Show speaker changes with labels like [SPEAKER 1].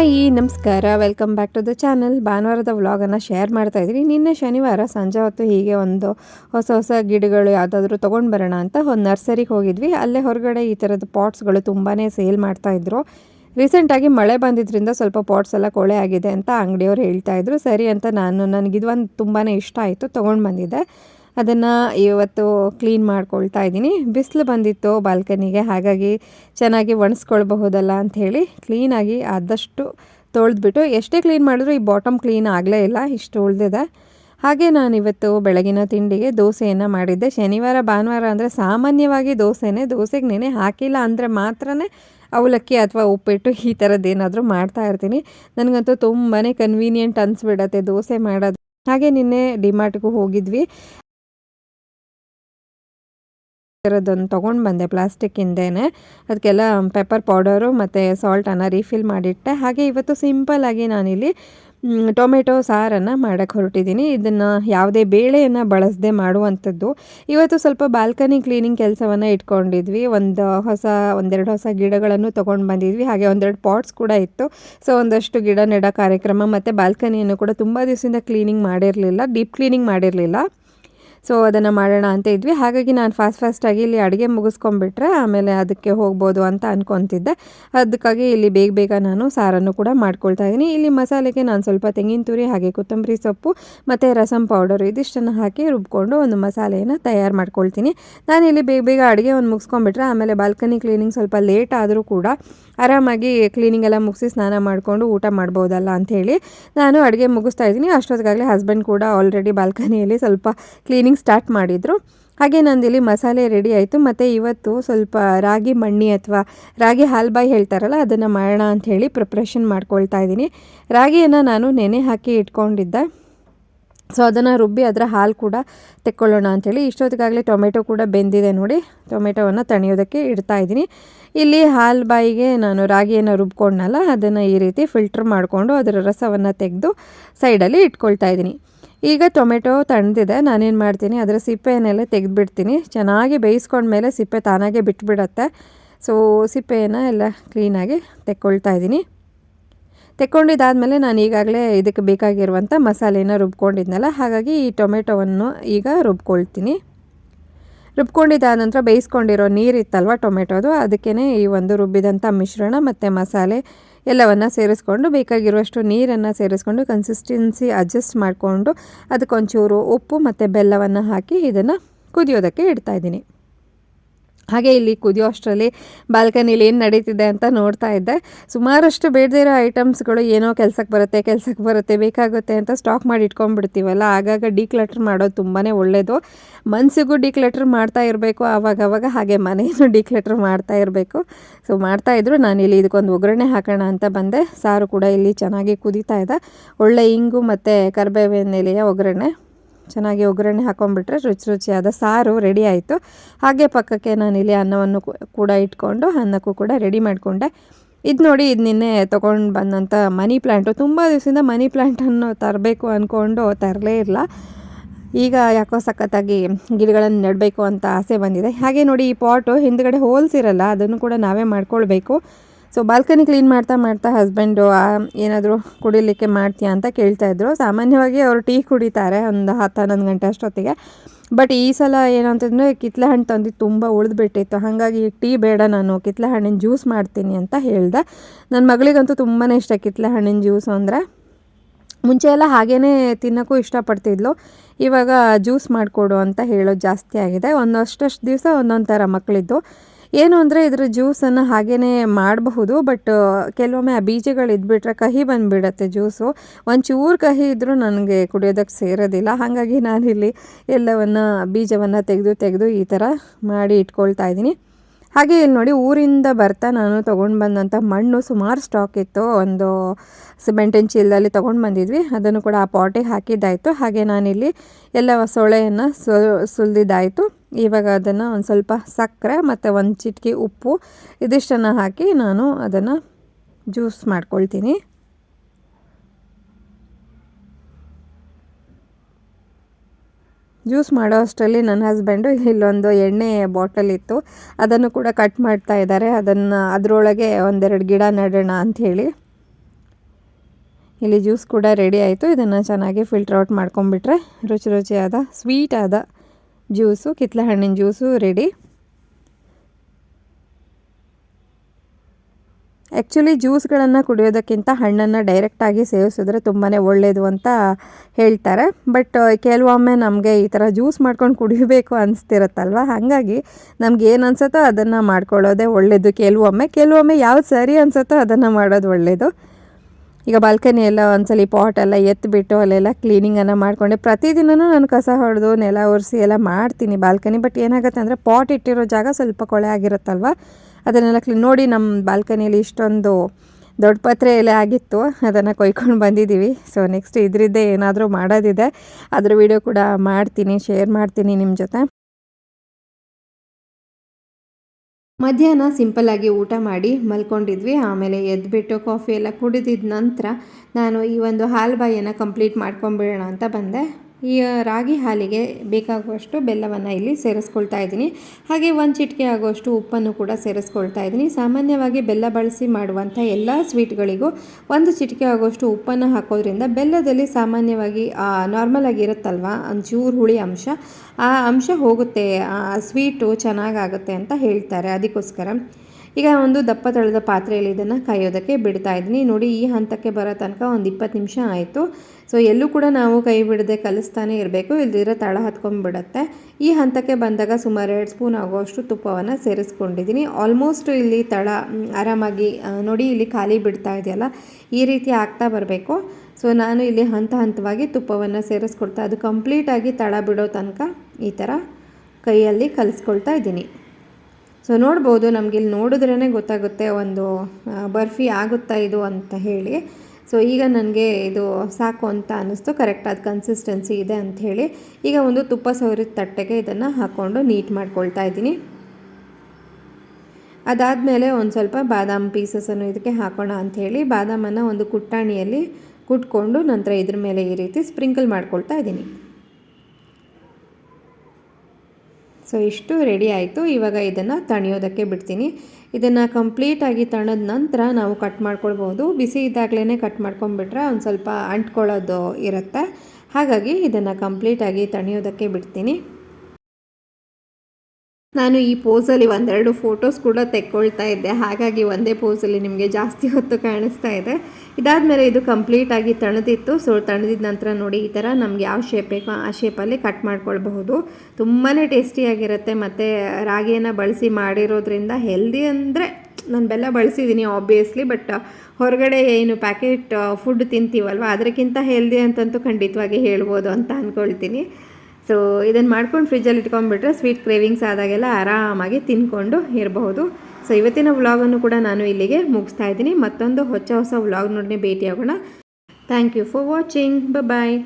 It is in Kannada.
[SPEAKER 1] ಹಾಯ್, ನಮಸ್ಕಾರ. Welcome back to the channel ಭಾನುವಾರದ ವ್ಲಾಗನ್ನು ಶೇರ್ ಮಾಡ್ತಾ ಇದ್ದೀನಿ. ನಿನ್ನೆ ಶನಿವಾರ ಸಂಜೆ ಹೊತ್ತು ಹೀಗೆ ಒಂದು ಹೊಸ ಹೊಸ ಗಿಡಗಳು ಯಾವುದಾದ್ರೂ ತೊಗೊಂಡು ಬರೋಣ ಅಂತ ಒಂದು ನರ್ಸರಿಗೆ ಹೋಗಿದ್ವಿ. ಅಲ್ಲೇ ಹೊರಗಡೆ ಈ ಥರದ ಪಾಟ್ಸ್ಗಳು ತುಂಬಾ ಸೇಲ್ ಮಾಡ್ತಾಯಿದ್ರು ರೀಸೆಂಟಾಗಿ ಮಳೆ ಬಂದಿದ್ದರಿಂದ ಸ್ವಲ್ಪ ಪಾಟ್ಸ್ ಎಲ್ಲ ಕೊಳೆ ಆಗಿದೆ ಅಂತ ಅಂಗಡಿಯವರು ಹೇಳ್ತಾಯಿದ್ರು ಸರಿ ಅಂತ ನಾನು ನನಗಿದೊಂದು ತುಂಬಾ ಇಷ್ಟ ಆಯಿತು, ತೊಗೊಂಡು ಬಂದಿದ್ದೆ. ಅದನ್ನು ಇವತ್ತು ಕ್ಲೀನ್ ಮಾಡ್ಕೊಳ್ತಾ ಇದ್ದೀನಿ. ಬಿಸಿಲು ಬಂದಿತ್ತು ಬಾಲ್ಕನಿಗೆ ಹಾಗಾಗಿ ಚೆನ್ನಾಗಿ ಒಣಸ್ಕೊಳ್ಬಹುದಲ್ಲ ಅಂಥೇಳಿ ಕ್ಲೀನಾಗಿ ಆದಷ್ಟು ತೊಳೆದ್ಬಿಟ್ಟು, ಎಷ್ಟೇ ಕ್ಲೀನ್ ಮಾಡಿದ್ರೂ ಈ ಬಾಟಮ್ ಕ್ಲೀನ್ ಆಗಲೇ ಇಲ್ಲ, ಇಷ್ಟು ಉಳಿದಿದೆ. ಹಾಗೆ ನಾನು ಇವತ್ತು ಬೆಳಗಿನ ತಿಂಡಿಗೆ ದೋಸೆಯನ್ನು ಮಾಡಿದ್ದೆ. ಶನಿವಾರ, ಭಾನುವಾರ ಅಂದರೆ ಸಾಮಾನ್ಯವಾಗಿ ದೋಸೆನೇ, ದೋಸೆಗೆ ನೆನೆ ಹಾಕಿಲ್ಲ ಅಂದರೆ ಮಾತ್ರ ಅವಲಕ್ಕಿ ಅಥವಾ ಉಪ್ಪಿಟ್ಟು ಈ ಥರದ್ದೇನಾದರೂ ಮಾಡ್ತಾ ಇರ್ತೀನಿ. ನನಗಂತೂ ತುಂಬಾ ಕನ್ವೀನಿಯೆಂಟ್ ಅನಿಸ್ಬಿಡತ್ತೆ ದೋಸೆ ಮಾಡೋದು. ಹಾಗೆ ನಿನ್ನೆ ಡಿಮಾರ್ಟ್ಗೂ ಹೋಗಿದ್ವಿ. ಥರದ್ದೊಂದು ತೊಗೊಂಡು ಬಂದೆ ಪ್ಲಾಸ್ಟಿಕ್ಕಿಂದೇನೆ ಅದಕ್ಕೆಲ್ಲ ಪೆಪ್ಪರ್ ಪೌಡರು ಮತ್ತು ಸಾಲ್ಟನ್ನು ರೀಫಿಲ್ ಮಾಡಿಟ್ಟೆ. ಹಾಗೆ ಇವತ್ತು ಸಿಂಪಲ್ಲಾಗಿ ನಾನಿಲ್ಲಿ ಟೊಮೆಟೊ ಸಾರನ್ನು ಮಾಡೋಕ್ಕೆ ಹೊರಟಿದ್ದೀನಿ. ಇದನ್ನು ಯಾವುದೇ ಬೇಳೆಯನ್ನು ಬಳಸದೆ ಮಾಡುವಂಥದ್ದು. ಇವತ್ತು ಸ್ವಲ್ಪ ಬಾಲ್ಕನಿ ಕ್ಲೀನಿಂಗ್ ಕೆಲಸವನ್ನು ಇಟ್ಕೊಂಡಿದ್ವಿ. ಒಂದು ಹೊಸ, ಒಂದೆರಡು ಹೊಸ ಗಿಡಗಳನ್ನು ತೊಗೊಂಡು ಬಂದಿದ್ವಿ. ಹಾಗೆ ಒಂದೆರಡು ಪಾಟ್ಸ್ ಕೂಡ ಇತ್ತು. ಸೊ, ಒಂದಷ್ಟು ಗಿಡ ನೆಡೋ ಕಾರ್ಯಕ್ರಮ ಮತ್ತು ಬಾಲ್ಕನಿಯನ್ನು ಕೂಡ ತುಂಬ ದಿವಸದಿಂದ ಕ್ಲೀನಿಂಗ್ ಮಾಡಿರಲಿಲ್ಲ, ಡೀಪ್ ಕ್ಲೀನಿಂಗ್ ಮಾಡಿರಲಿಲ್ಲ. ಸೊ ಅದನ್ನು ಮಾಡೋಣ ಅಂತ ಇದ್ವಿ. ಹಾಗಾಗಿ ನಾನು ಫಾಸ್ಟ್ ಫಾಸ್ಟಾಗಿ ಇಲ್ಲಿ ಅಡುಗೆ ಮುಗಿಸ್ಕೊಂಡ್ಬಿಟ್ರೆ ಆಮೇಲೆ ಅದಕ್ಕೆ ಹೋಗ್ಬೋದು ಅಂತ ಅಂದ್ಕೊತಿದ್ದೆ ಅದಕ್ಕಾಗಿ ಇಲ್ಲಿ ಬೇಗ ಬೇಗ ನಾನು ಸಾರನ್ನು ಕೂಡ ಮಾಡ್ಕೊಳ್ತಾ ಇದ್ದೀನಿ. ಇಲ್ಲಿ ಮಸಾಲೆಗೆ ನಾನು ಸ್ವಲ್ಪ ತೆಂಗಿನ ತುರಿ, ಹಾಗೆ ಕೊತ್ತಂಬರಿ ಸೊಪ್ಪು, ಮತ್ತು ರಸಂ ಪೌಡರು ಇದಿಷ್ಟನ್ನು ಹಾಕಿ ರುಬ್ಕೊಂಡು ಒಂದು ಮಸಾಲೆಯನ್ನು ತಯಾರು ಮಾಡ್ಕೊಳ್ತೀನಿ. ನಾನು ಇಲ್ಲಿ ಬೇಗ ಬೇಗ ಅಡುಗೆ ಒಂದು ಮುಗಿಸ್ಕೊಂಡ್ಬಿಟ್ರೆ ಆಮೇಲೆ ಬಾಲ್ಕನಿ ಕ್ಲೀನಿಂಗ್ ಸ್ವಲ್ಪ ಲೇಟ್ ಆದರೂ ಕೂಡ ಆರಾಮಾಗಿ ಕ್ಲೀನಿಂಗ್ ಎಲ್ಲ ಮುಗಿಸಿ ಸ್ನಾನ ಮಾಡಿಕೊಂಡು ಊಟ ಮಾಡ್ಬೋದಲ್ಲ ಅಂಥೇಳಿ ನಾನು ಅಡುಗೆ ಮುಗಿಸ್ತಾ ಇದ್ದೀನಿ. ಅಷ್ಟೊತ್ತಿಗಾಗಲೇ ಹಸ್ಬೆಂಡ್ ಕೂಡ ಆಲ್ರೆಡಿ ಬಾಲ್ಕನಿಯಲ್ಲಿ ಸ್ವಲ್ಪ ಕ್ಲೀನಿಂಗ್ ಸ್ಟಾರ್ಟ್ ಮಾಡಿದರು. ಹಾಗೆ ನಂದಿಲ್ಲಿ ಮಸಾಲೆ ರೆಡಿ ಆಯಿತು. ಮತ್ತು ಇವತ್ತು ಸ್ವಲ್ಪ ರಾಗಿ ಮಣ್ಣಿ ಅಥವಾ ರಾಗಿ ಹಾಲ್ಬಾಯಿ ಹೇಳ್ತಾರಲ್ಲ, ಅದನ್ನು ಮಾಡೋಣ ಹೇಳಿ ಪ್ರಿಪ್ರೇಷನ್ ಮಾಡ್ಕೊಳ್ತಾ ಇದ್ದೀನಿ. ರಾಗಿಯನ್ನು ನಾನು ನೆನೆ ಹಾಕಿ ಇಟ್ಕೊಂಡಿದ್ದೆ. ಸೊ ಅದನ್ನು ರುಬ್ಬಿ ಅದರ ಹಾಲು ಕೂಡ ತೆಕ್ಕೊಳ್ಳೋಣ ಅಂಥೇಳಿ ಇಷ್ಟೊತ್ತಿಗಾಗಲೇ ಟೊಮೆಟೊ ಕೂಡ ಬೆಂದಿದೆ ನೋಡಿ. ಟೊಮೆಟೊವನ್ನು ತಣಿಯೋದಕ್ಕೆ ಇಡ್ತಾ ಇದ್ದೀನಿ. ಇಲ್ಲಿ ಹಾಲು ಬಾಯಿಗೆ ನಾನು ರಾಗಿಯನ್ನು ರುಬ್ಕೊಂಡ್ನಲ್ಲ, ಅದನ್ನು ಈ ರೀತಿ ಫಿಲ್ಟ್ರ್ ಮಾಡಿಕೊಂಡು ಅದರ ರಸವನ್ನು ತೆಗೆದು ಸೈಡಲ್ಲಿ ಇಟ್ಕೊಳ್ತಾ ಇದ್ದೀನಿ. ಈಗ ಟೊಮೆಟೊ ತಣ್ಣದಿದೆ ನಾನೇನು ಮಾಡ್ತೀನಿ, ಅದರ ಸಿಪ್ಪೆಯನ್ನೆಲ್ಲ ತೆಗೆದುಬಿಡ್ತೀನಿ. ಚೆನ್ನಾಗಿ ಬೇಯಿಸ್ಕೊಂಡ್ಮೇಲೆ ಸಿಪ್ಪೆ ತಾನಾಗೆ ಬಿಟ್ಬಿಡತ್ತೆ. ಸೊ ಸಿಪ್ಪೆಯನ್ನು ಎಲ್ಲ ಕ್ಲೀನಾಗಿ ತೆಕ್ಕೊಳ್ತಾ ಇದ್ದೀನಿ. ತೆಕ್ಕೊಂಡಿದ್ದಾದಮೇಲೆ ನಾನು ಈಗಾಗಲೇ ಇದಕ್ಕೆ ಬೇಕಾಗಿರುವಂಥ ಮಸಾಲೆನ ರುಬ್ಕೊಂಡಿದ್ನಲ್ಲ, ಹಾಗಾಗಿ ಈ ಟೊಮೆಟೊವನ್ನು ಈಗ ರುಬ್ಕೊಳ್ತೀನಿ. ರುಬ್ಕೊಂಡಿದ್ದಾದ ನಂತರ ಬೇಯಿಸ್ಕೊಂಡಿರೋ ನೀರಿತ್ತಲ್ವ ಟೊಮೆಟೊದು ಅದಕ್ಕೇ ಈ ಒಂದು ರುಬ್ಬಿದಂಥ ಮಿಶ್ರಣ ಮತ್ತು ಮಸಾಲೆ ಎಲ್ಲವನ್ನು ಸೇರಿಸ್ಕೊಂಡು ಬೇಕಾಗಿರುವಷ್ಟು ನೀರನ್ನು ಸೇರಿಸ್ಕೊಂಡು ಕನ್ಸಿಸ್ಟೆನ್ಸಿ ಅಡ್ಜಸ್ಟ್ ಮಾಡಿಕೊಂಡು ಅದಕ್ಕೊಂಚೂರು ಉಪ್ಪು ಮತ್ತು ಬೆಲ್ಲವನ್ನು ಹಾಕಿ ಇದನ್ನು ಕುದಿಯೋದಕ್ಕೆ ಇಡ್ತಾಯಿದ್ದೀನಿ ಹಾಗೆ ಇಲ್ಲಿ ಕುದಿಯೋ ಅಷ್ಟರಲ್ಲಿ ಬಾಲ್ಕನಿಲಿ ಏನು ನಡೀತಿದೆ ಅಂತ ನೋಡ್ತಾ ಇದ್ದೆ. ಸುಮಾರಷ್ಟು ಬೇಡದೇ ಇರೋ ಐಟಮ್ಸ್ಗಳು ಏನೋ ಕೆಲಸಕ್ಕೆ ಬರುತ್ತೆ ಕೆಲಸಕ್ಕೆ ಬರುತ್ತೆ, ಬೇಕಾಗುತ್ತೆ ಅಂತ ಸ್ಟಾಕ್ ಮಾಡಿ ಇಟ್ಕೊಂಡ್ಬಿಡ್ತೀವಲ್ಲ, ಆಗಾಗ ಡಿಕ್ಲಟ್ರ್ ಮಾಡೋದು ತುಂಬಾ ಒಳ್ಳೆಯದು ಮನಸ್ಸಿಗೂ ಡಿಕ್ಲಟ್ರ್ ಮಾಡ್ತಾ ಇರಬೇಕು, ಆವಾಗವಾಗ ಹಾಗೆ ಮನೆಯೂ ಡಿಕ್ಲಟ್ರ್ ಮಾಡ್ತಾ ಇರಬೇಕು. ಸೊ ಮಾಡ್ತಾಯಿದ್ರು ಇಲ್ಲಿ ಇದಕ್ಕೊಂದು ಒಗ್ಗರಣೆ ಹಾಕೋಣ ಅಂತ ಬಂದೆ. ಸಾರು ಕೂಡ ಇಲ್ಲಿ ಚೆನ್ನಾಗಿ ಕುದೀತಾ ಇದೆ. ಒಳ್ಳೆ ಇಂಗು ಮತ್ತು ಕರಿಬೇವಿನ ಎಲೆಯ ಒಗ್ಗರಣೆ. ಚೆನ್ನಾಗಿ ಒಗ್ಗರಣೆ ಹಾಕೊಂಡ್ಬಿಟ್ರೆ ರುಚಿ ರುಚಿಯಾದ ಸಾರು ರೆಡಿ ಆಯಿತು. ಹಾಗೆ ಪಕ್ಕಕ್ಕೆ ನಾನಿಲ್ಲಿ ಅನ್ನವನ್ನು ಕೂಡ ಇಟ್ಕೊಂಡು ಅನ್ನಕ್ಕೂ ಕೂಡ ರೆಡಿ ಮಾಡಿಕೊಂಡೆ. ಇದು ನೋಡಿ ಇದು ನಿನ್ನೆ ತೊಗೊಂಡು ಬಂದಂಥ ಮನಿ ಪ್ಲ್ಯಾಂಟು ತುಂಬ ದಿವಸದಿಂದ ಮನಿ ಪ್ಲ್ಯಾಂಟನ್ನು ತರಬೇಕು ಅಂದ್ಕೊಂಡು ತರಲೇ ಇಲ್ಲ. ಈಗ ಯಾಕೋ ಸಖತ್ತಾಗಿ ಗಿಡಗಳನ್ನು ನೆಡಬೇಕು ಅಂತ ಆಸೆ ಬಂದಿದೆ. ಹಾಗೆ ನೋಡಿ ಈ ಪಾಟು ಹಿಂದ್ಗಡೆ ಹೋಲ್ಸಿರಲ್ಲ ಅದನ್ನು ಕೂಡ ನಾವೇ ಮಾಡ್ಕೊಳ್ಬೇಕು. ಸೊ ಬಾಲ್ಕನಿ ಕ್ಲೀನ್ ಮಾಡ್ತಾ ಮಾಡ್ತಾ ಹಸ್ಬೆಂಡು ಏನಾದರೂ ಕುಡಿಲಿಕ್ಕೆ ಮಾಡ್ತೀಯಾ ಅಂತ ಕೇಳ್ತಾಯಿದ್ರು ಸಾಮಾನ್ಯವಾಗಿ ಅವರು ಟೀ ಕುಡಿತಾರೆ, ಒಂದು ಹತ್ತು ಹನ್ನೊಂದು ಗಂಟೆ ಅಷ್ಟೊತ್ತಿಗೆ. ಬಟ್ ಈ ಸಲ ಏನಂತಂದರೆ ಕಿತ್ಲೆ ಹಣ್ಣು ತಂದು ತುಂಬ ಉಳಿದ್ಬಿಟ್ಟಿತ್ತು ಹಾಗಾಗಿ ಟೀ ಬೇಡ ನಾನು, ಕಿತ್ಲೆ ಹಣ್ಣಿನ ಜ್ಯೂಸ್ ಮಾಡ್ತೀನಿ ಅಂತ ಹೇಳಿದೆ. ನನ್ನ ಮಗಳಿಗಂತೂ ತುಂಬಾ ಇಷ್ಟ ಕಿತ್ಲೆ ಹಣ್ಣಿನ ಜ್ಯೂಸು ಅಂದರೆ. ಮುಂಚೆ ಎಲ್ಲ ಹಾಗೇ ತಿನ್ನೋಕ್ಕೂ ಇಷ್ಟಪಡ್ತಿದ್ಲು. ಇವಾಗ ಜ್ಯೂಸ್ ಮಾಡಿಕೊಡು ಅಂತ ಹೇಳೋದು ಜಾಸ್ತಿ ಆಗಿದೆ. ಒಂದಷ್ಟು ದಿವಸ ಒಂದೊಂದು ಥರ ಮಕ್ಕಳಿದ್ದು ಏನು ಅಂದರೆ ಇದರ ಜ್ಯೂಸನ್ನು ಹಾಗೇ ಮಾಡಬಹುದು ಬಟ್ ಕೆಲವೊಮ್ಮೆ ಆ ಬೀಜಗಳು ಇದ್ಬಿಟ್ರೆ ಕಹಿ ಬಂದುಬಿಡತ್ತೆ ಜ್ಯೂಸು ಒಂಚೂರು ಕಹಿ ಇದ್ದರೂ ನನಗೆ ಕುಡಿಯೋದಕ್ಕೆ ಸೇರೋದಿಲ್ಲ. ಹಾಗಾಗಿ ನಾನಿಲ್ಲಿ ಎಲ್ಲವನ್ನು, ಬೀಜವನ್ನು ತೆಗೆದು ತೆಗೆದು ಈ ಥರ ಮಾಡಿ ಇಟ್ಕೊಳ್ತಾ ಇದ್ದೀನಿ. ಹಾಗೆ ಇಲ್ಲಿ ನೋಡಿ ಊರಿಂದ ಬರ್ತಾ ನಾನು ತೊಗೊಂಡು ಬಂದಂಥ ಮಣ್ಣು ಸುಮಾರು ಸ್ಟಾಕ್ ಇತ್ತು. ಒಂದು ಸಿಮೆಂಟಿನ ಚೀಲದಲ್ಲಿ ತೊಗೊಂಡು ಬಂದಿದ್ವಿ. ಅದನ್ನು ಕೂಡ ಆ ಪಾಟಿಗೆ ಹಾಕಿದ್ದಾಯಿತು. ಹಾಗೆ ನಾನಿಲ್ಲಿ ಎಲ್ಲ ಸೊಳೆಯನ್ನು ಸುಲಿದಿದ್ದಾಯಿತು. ಇವಾಗ ಅದನ್ನು ಒಂದು ಸ್ವಲ್ಪ ಸಕ್ಕರೆ ಮತ್ತು ಒಂದು ಚಿಟಕಿ ಉಪ್ಪು ಇದಿಷ್ಟನ್ನು ಹಾಕಿ ನಾನು ಅದನ್ನು ಜ್ಯೂಸ್ ಮಾಡ್ಕೊಳ್ತೀನಿ. ಜ್ಯೂಸ್ ಮಾಡೋ ಅಷ್ಟರಲ್ಲಿ ನನ್ನ ಹಸ್ಬೆಂಡು ಇಲ್ಲೊಂದು ಎಣ್ಣೆ ಬಾಟಲ್ ಇತ್ತು. ಅದನ್ನು ಕೂಡ ಕಟ್ ಮಾಡ್ತಾ ಇದ್ದಾರೆ. ಅದನ್ನು ಅದರೊಳಗೆ ಒಂದೆರಡು ಗಿಡ ನೆಡೋಣ ಅಂಥೇಳಿ ಇಲ್ಲಿ ಜ್ಯೂಸ್ ಕೂಡ ರೆಡಿ ಆಯಿತು. ಇದನ್ನು ಚೆನ್ನಾಗಿ ಫಿಲ್ಟರ್ ಔಟ್ ಮಾಡ್ಕೊಂಬಿಟ್ರೆ ರುಚಿ ರುಚಿಯಾದ ಸ್ವೀಟ್ ಆದ ಜ್ಯೂಸು ಕಿತ್ಲೆ ಹಣ್ಣಿನ ಜ್ಯೂಸು ರೆಡಿ. ಆ್ಯಕ್ಚುಲಿ ಜ್ಯೂಸ್ಗಳನ್ನು ಕುಡಿಯೋದಕ್ಕಿಂತ ಹಣ್ಣನ್ನು ಡೈರೆಕ್ಟಾಗಿ ಸೇವಿಸಿದ್ರೆ ತುಂಬಾ ಒಳ್ಳೆಯದು ಅಂತ ಹೇಳ್ತಾರೆ. ಬಟ್ ಕೆಲವೊಮ್ಮೆ ನಮಗೆ ಈ ಥರ ಜ್ಯೂಸ್ ಮಾಡ್ಕೊಂಡು ಕುಡಿಬೇಕು ಅನಿಸ್ತಿರತ್ತಲ್ವ? ಹಾಗಾಗಿ ನಮ್ಗೆ ಏನು ಅನ್ಸುತ್ತೋ ಅದನ್ನು ಮಾಡ್ಕೊಳ್ಳೋದೇ ಒಳ್ಳೆಯದು ಕೆಲವೊಮ್ಮೆ ಕೆಲವೊಮ್ಮೆ ಯಾವ್ದು ಸರಿ ಅನ್ಸುತ್ತೋ ಅದನ್ನು ಮಾಡೋದು ಒಳ್ಳೆಯದು ಈಗ ಬಾಲ್ಕನಿ ಎಲ್ಲ ಒಂದ್ಸಲಿ ಪಾಟ್ ಎಲ್ಲ ಎತ್ತಿಬಿಟ್ಟು ಅಲ್ಲೆಲ್ಲ ಕ್ಲೀನಿಂಗನ್ನು ಮಾಡಿಕೊಂಡೆ. ಪ್ರತಿದಿನವೂ ನಾನು ಕಸ ಹೊಡೆದು, ನೆಲ ಒರೆಸಿ ಎಲ್ಲ ಮಾಡ್ತೀನಿ ಬಾಲ್ಕನಿ ಬಟ್ ಏನಾಗುತ್ತೆ ಅಂದರೆ ಪಾಟ್ ಇಟ್ಟಿರೋ ಜಾಗ ಸ್ವಲ್ಪ ಕೊಳೆ ಆಗಿರುತ್ತಲ್ವ? ಅದನ್ನೆಲ್ಲ ಕ್ಲೀನ್ ನೋಡಿ ನಮ್ಮ ಬಾಲ್ಕನಿಯಲ್ಲಿ ಇಷ್ಟೊಂದು ದೊಡ್ಡ ಪತ್ರೆ ಎಲೆ ಆಗಿತ್ತು, ಅದನ್ನು ಕೊಯ್ಕೊಂಡು ಬಂದಿದ್ದೀವಿ ಸೊ ನೆಕ್ಸ್ಟ್ ಇದರಿದ್ದೇ ಏನಾದರೂ ಮಾಡೋದಿದೆ, ಅದರ ವಿಡಿಯೋ ಕೂಡ ಮಾಡ್ತೀನಿ ಶೇರ್ ಮಾಡ್ತೀನಿ ನಿಮ್ಮ ಜೊತೆ. ಮಧ್ಯಾಹ್ನ ಸಿಂಪಲ್ಲಾಗಿ ಊಟ ಮಾಡಿ ಮಲ್ಕೊಂಡಿದ್ವಿ, ಆಮೇಲೆ ಎದ್ದುಬಿಟ್ಟು ಕಾಫಿ ಎಲ್ಲ ಕುಡಿದಿದ ನಂತರ ನಾನು ಈ ಒಂದು ಹಾಲು ಬಾಯಿಯನ್ನು ಕಂಪ್ಲೀಟ್ ಮಾಡ್ಕೊಂಬಿಡೋಣ ಅಂತ ಬಂದೆ. ಈ ರಾಗಿ ಹಾಲಿಗೆ ಬೇಕಾಗುವಷ್ಟು ಬೆಲ್ಲವನ್ನು ಇಲ್ಲಿ ಸೇರಿಸ್ಕೊಳ್ತಾ ಇದ್ದೀನಿ. ಹಾಗೆ ಒಂದು ಚಿಟಿಕೆ ಆಗುವಷ್ಟು ಉಪ್ಪನ್ನು ಕೂಡ ಸೇರಿಸ್ಕೊಳ್ತಾ ಇದ್ದೀನಿ. ಸಾಮಾನ್ಯವಾಗಿ ಬೆಲ್ಲ ಬಳಸಿ ಮಾಡುವಂಥ ಎಲ್ಲ ಸ್ವೀಟ್ಗಳಿಗೂ ಒಂದು ಚಿಟಿಕೆ ಆಗುವಷ್ಟು ಉಪ್ಪನ್ನು ಹಾಕೋದ್ರಿಂದ ಬೆಲ್ಲದಲ್ಲಿ ಸಾಮಾನ್ಯವಾಗಿ ನಾರ್ಮಲ್ ಆಗಿರುತ್ತಲ್ವ ಒಂಚೂರು ಹುಳಿ ಅಂಶ, ಆ ಅಂಶ ಹೋಗುತ್ತೆ ಸ್ವೀಟು ಚೆನ್ನಾಗಾಗುತ್ತೆ ಅಂತ ಹೇಳ್ತಾರೆ. ಅದಕ್ಕೋಸ್ಕರ ಈಗ ಒಂದು ದಪ್ಪ ತಳದ ಪಾತ್ರೆಯಲ್ಲಿ ಇದನ್ನು ಕಾಯೋದಕ್ಕೆ ಬಿಡ್ತಾ ಇದ್ದೀನಿ. ನೋಡಿ, ಈ ಹಂತಕ್ಕೆ ಬರೋ ತನಕ ಒಂದು ಇಪ್ಪತ್ತು ನಿಮಿಷ ಆಯಿತು. ಸೊ ಎಲ್ಲೂ ಕೂಡ ನಾವು ಕೈ ಬಿಡದೆ ಕಲಿಸ್ತಾನೆ ಇರಬೇಕು. ಇಲ್ದಿದ್ರೆ ತಳ ಹತ್ಕೊಂಡ್ಬಿಡತ್ತೆ. ಈ ಹಂತಕ್ಕೆ ಬಂದಾಗ ಸುಮಾರು ಎರಡು ಸ್ಪೂನ್ ಆಗುವಷ್ಟು ತುಪ್ಪವನ್ನು ಸೇರಿಸ್ಕೊಂಡಿದ್ದೀನಿ. ಆಲ್ಮೋಸ್ಟ್ ಇಲ್ಲಿ ತಳ ಆರಾಮಾಗಿ ನೋಡಿ ಇಲ್ಲಿ ಖಾಲಿ ಬಿಡ್ತಾ ಇದೆಯಲ್ಲ, ಈ ರೀತಿ ಆಗ್ತಾ ಬರಬೇಕು. ಸೊ ನಾನು ಇಲ್ಲಿ ಹಂತ ಹಂತವಾಗಿ ತುಪ್ಪವನ್ನು ಸೇರಿಸ್ಕೊಡ್ತಾ, ಅದು ಕಂಪ್ಲೀಟಾಗಿ ತಳ ಬಿಡೋ ತನಕ ಈ ಥರ ಕೈಯಲ್ಲಿ ಕಲಿಸ್ಕೊಳ್ತಾ ಇದ್ದೀನಿ. ಸೊ ನೋಡ್ಬೋದು ನಮಗಿಲ್ಲಿ ನೋಡಿದ್ರೇ ಗೊತ್ತಾಗುತ್ತೆ, ಒಂದು ಬರ್ಫಿ ಆಗುತ್ತಾ ಇದು ಅಂತ ಹೇಳಿ. ಸೊ ಈಗ ನನಗೆ ಇದು ಸಾಕು ಅಂತ ಅನ್ನಿಸ್ತು. ಕರೆಕ್ಟಾದ ಕನ್ಸಿಸ್ಟೆನ್ಸಿ ಇದೆ ಅಂತ ಹೇಳಿ. ಈಗ ಒಂದು ತುಪ್ಪ ಸವರಿದ ತಟ್ಟೆಗೆ ಇದನ್ನು ಹಾಕ್ಕೊಂಡು ನೀಟ್ ಮಾಡ್ಕೊಳ್ತಾ ಇದ್ದೀನಿ. ಅದಾದಮೇಲೆ ಒಂದು ಸ್ವಲ್ಪ ಬಾದಾಮ್ ಪೀಸಸನ್ನು ಇದಕ್ಕೆ ಹಾಕೋಣ ಅಂಥೇಳಿ ಬಾದಾಮನ್ನು ಒಂದು ಕುಟ್ಟಾಣಿಯಲ್ಲಿ ಕುಟ್ಕೊಂಡು ನಂತರ ಇದ್ರ ಮೇಲೆ ಈ ರೀತಿ ಸ್ಪ್ರಿಂಕಲ್ ಮಾಡ್ಕೊಳ್ತಾ ಇದ್ದೀನಿ. ಸೊ ಇಷ್ಟು ರೆಡಿ ಆಯಿತು. ಇವಾಗ ಇದನ್ನು ತಣಿಯೋದಕ್ಕೆ ಬಿಡ್ತೀನಿ. ಇದನ್ನು ಕಂಪ್ಲೀಟಾಗಿ ತಣದ ನಂತರ ನಾವು ಕಟ್ ಮಾಡ್ಕೊಳ್ಬೋದು. ಬಿಸಿ ಇದ್ದಾಗಲೇ ಕಟ್ ಮಾಡ್ಕೊಂಬಿಟ್ರೆ ಒಂದು ಸ್ವಲ್ಪ ಅಂಟ್ಕೊಳ್ಳೋದು ಇರುತ್ತೆ. ಹಾಗಾಗಿ ಇದನ್ನು ಕಂಪ್ಲೀಟಾಗಿ ತಣಿಯೋದಕ್ಕೆ ಬಿಡ್ತೀನಿ. ನಾನು ಈ ಪೋಸಲ್ಲಿ ಒಂದೆರಡು ಫೋಟೋಸ್ ಕೂಡ ತೆಕ್ಕೊಳ್ತಾ ಇದ್ದೆ. ಹಾಗಾಗಿ ಒಂದೇ ಪೋಸಲ್ಲಿ ನಿಮಗೆ ಜಾಸ್ತಿ ಹೊತ್ತು ಕಾಣಿಸ್ತಾ ಇದೆ. ಇದಾದಮೇಲೆ ಇದು ಕಂಪ್ಲೀಟಾಗಿ ತಣದಿತ್ತು. ಸೊ, ತಣದಿದ ನಂತರ ನೋಡಿ ಈ ಥರ ನಮಗೆ ಯಾವ ಶೇಪ್ ಬೇಕೋ, ಆ ಶೇಪಲ್ಲಿ ಕಟ್ ಮಾಡ್ಕೊಳ್ಬಹುದು. ತುಂಬಾ ಟೇಸ್ಟಿಯಾಗಿರುತ್ತೆ ಮತ್ತು ರಾಗಿಯನ್ನು ಬಳಸಿ ಮಾಡಿರೋದ್ರಿಂದ ಹೆಲ್ದಿ ಅಂದರೆ ನಾನು ಬೆಲ್ಲ ಬಳಸಿದ್ದೀನಿ ಆಬ್ವಿಯಸ್ಲಿ ಬಟ್ ಹೊರಗಡೆ ಏನು ಪ್ಯಾಕೆಟ್ ಫುಡ್ ತಿಂತೀವಲ್ವ? ಅದಕ್ಕಿಂತ ಹೆಲ್ದಿ ಅಂತಂತೂ ಖಂಡಿತವಾಗಿ ಹೇಳ್ಬೋದು ಅಂತ ಅಂದ್ಕೊಳ್ತೀನಿ ಸೊ ಇದನ್ನು ಮಾಡ್ಕೊಂಡು ಫ್ರಿಜ್ಜಲ್ಲಿ ಇಟ್ಕೊಂಡ್ಬಿಟ್ರೆ ಸ್ವೀಟ್ ಕ್ರೇವಿಂಗ್ಸ್ ಆದಾಗೆಲ್ಲ ಆರಾಮಾಗಿ ತಿನ್ಕೊಂಡು ಇರಬಹುದು. ಸೊ ಇವತ್ತಿನ ವ್ಲಾಗನ್ನು ಕೂಡ ನಾನು ಇಲ್ಲಿಗೆ ಮುಗಿಸ್ತಾ ಇದ್ದೀನಿ. ಮತ್ತೊಂದು ಹೊಸ ಹೊಸ ವ್ಲಾಗ್ ನೋಡಿ ಭೇಟಿಯಾಗೋಣ. Thank you for watching bye